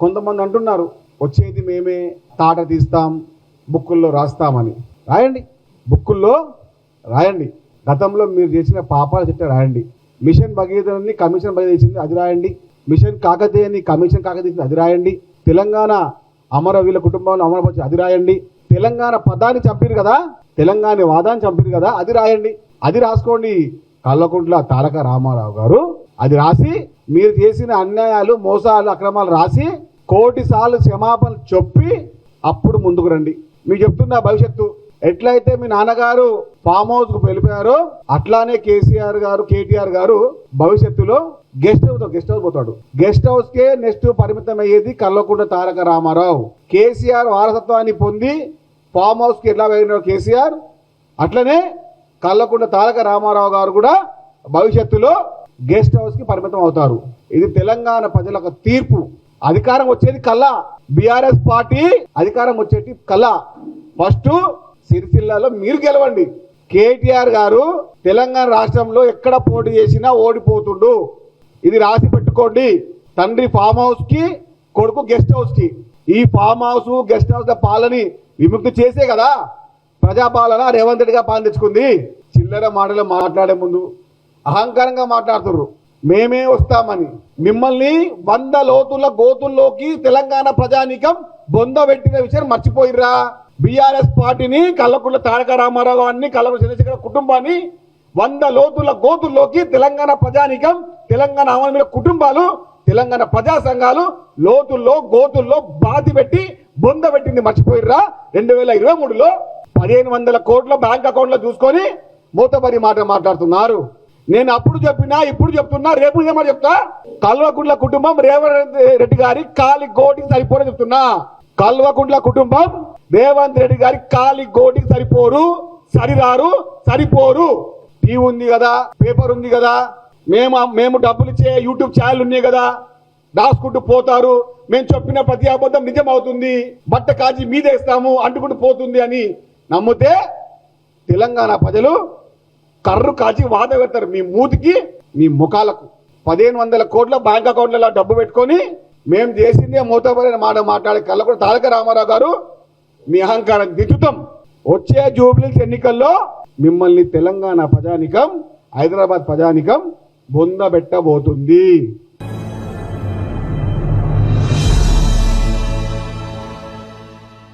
కొంతమంది అంటున్నారు వచ్చేది మేమే తాట తీస్తాం బుక్కుల్లో రాస్తామని. రాయండి. బుక్కుల్లో రాయండి. గతంలో మీరు చేసిన పాపాల చిట్ట రాయండి. మిషన్ భగీరథని కమిషన్ భగీరథించింది అది రాయండి. మిషన్ కాకతీయని కమిషన్ కాకతీయని అది రాయండి. తెలంగాణ అమరవీల కుటుంబంలో అమరపరిచి అది రాయండి. తెలంగాణ పదాన్ని చంపిరు కదా? తెలంగాణ వాదాన్ని చంపిరు కదా? అది రాయండి. అది రాసుకోండి. కల్లకుంట్ల తారక రామారావు గారు అది రాసి మీరు చేసిన అన్యాయాలు మోసాలు అక్రమాలు రాసి కోటి సార్లు క్షమాపణ చెప్పి అప్పుడు ముందుకు రండి. మీకు చెప్తున్న భవిష్యత్తు ఎట్లయితే మీ నాన్నగారు ఫామ్ హౌస్కు వెళ్ళిపోయారో అట్లానే కేసీఆర్ గారు కేటీఆర్ గారు భవిష్యత్తులో గెస్ట్ హౌస్ గెస్ట్ హౌస్ పోతాడు. గెస్ట్ హౌస్ కే నెక్స్ట్ పరిమితం అయ్యేది కల్లకుంట తారక రామారావు. కేసీఆర్ వారసత్వాన్ని పొంది ఫామ్ హౌస్కి ఎట్లా వెళ్ళినాడు కేసీఆర్ అట్లనే కల్లకుంట తారక రామారావు గారు కూడా భవిష్యత్తులో గెస్ట్ హౌస్కి పరిమితం అవుతారు. ఇది తెలంగాణ ప్రజల ఒక తీర్పు. అధికారం వచ్చేది కల్లా. బీఆర్ఎస్ పార్టీ అధికారం వచ్చేది కల్లా. ఫస్ట్ సిరిసిల్లాలో మీరు గెలవండి. కేటీఆర్ గారు తెలంగాణ రాష్ట్రంలో ఎక్కడ పోటీ చేసినా ఓడిపోతుండు. ఇది రాసి పెట్టుకోండి. తండ్రి ఫామ్ హౌస్కి కొడుకు గెస్ట్ హౌస్కి ఈ ఫామ్ హౌస్ గెస్ట్ హౌస్ పాలని విముక్తి చేసే కదా. ప్రజాపాలన రేవంత్ రెడ్డిగా పాలన తెచ్చుకుంది. చిల్లర మాటలు మాట్లాడే ముందు అహంకారంగా మాట్లాడుతుర్రు. మేమే వస్తామని. మిమ్మల్ని వంద లోతుల గోతుల్లోకి తెలంగాణ ప్రజానీకం బొంద పెట్టిన విషయం మర్చిపోయిర్రా. బీఆర్ఎస్ పార్టీని కల్లకుళ్ళ తారక రామారావు అన్ని కల్లకుంట్ల చంద్రశేఖర కుటుంబాన్ని వంద లోతుల గోతుల్లోకి తెలంగాణ ప్రజానీకం తెలంగాణ అమలు కుటుంబాలు తెలంగాణ ప్రజా సంఘాలు లోతుల్లో గోతుల్లో బాతి పెట్టి బొంద పెట్టింది మర్చిపోయిర్రా. రెండు వేల ఇరవై మూడులో పదిహేను వందల కోట్ల బ్యాంక్ అకౌంట్లో చూసుకొని మూతబరి మాట మాట్లాడుతున్నారు. నేను అప్పుడు చెప్పినా ఇప్పుడు చెప్తున్నా రేపు ఏమో చెప్తా? కల్వకుంట్ల కుటుంబం రేవంత్ రెడ్డి గారి కాలి గోటికి సరిపోరని చెప్తున్నా. కల్వకుంట్ల కుటుంబం రేవంత్ రెడ్డి గారి కాలి గోటికి సరిపోరు సరిరారు సరిపోరు. టీవీ ఉంది కదా పేపర్ ఉంది కదా మేము మేము డబ్బులు ఇచ్చే యూట్యూబ్ ఛానల్ ఉన్నాయి కదా దాచుకుంటూ పోతారు. మేము చెప్పిన ప్రతి అబద్ధం నిజం అవుతుంది బట్ట కాజీ మీదేస్తాము అంటుకుంటూ పోతుంది అని నమ్మితే తెలంగాణ ప్రజలు కర్రు కాచి వాద పెడతారు. మీ మూతికి మీ ముఖాలకు. పదిహేను వందల కోట్ల బ్యాంక్ అకౌంట్లలో డబ్బు పెట్టుకొని మేము చేసిందే మూతపడిన మాట మాట్లాడే కళ్ళ కూడా తారక రామారావు గారు మీ అహంకారం దిద్దుతాం. వచ్చే జూబ్లీస్ ఎన్నికల్లో మిమ్మల్ని తెలంగాణ ప్రజానికం హైదరాబాద్ ప్రజానికం బొంద పెట్టబోతుంది.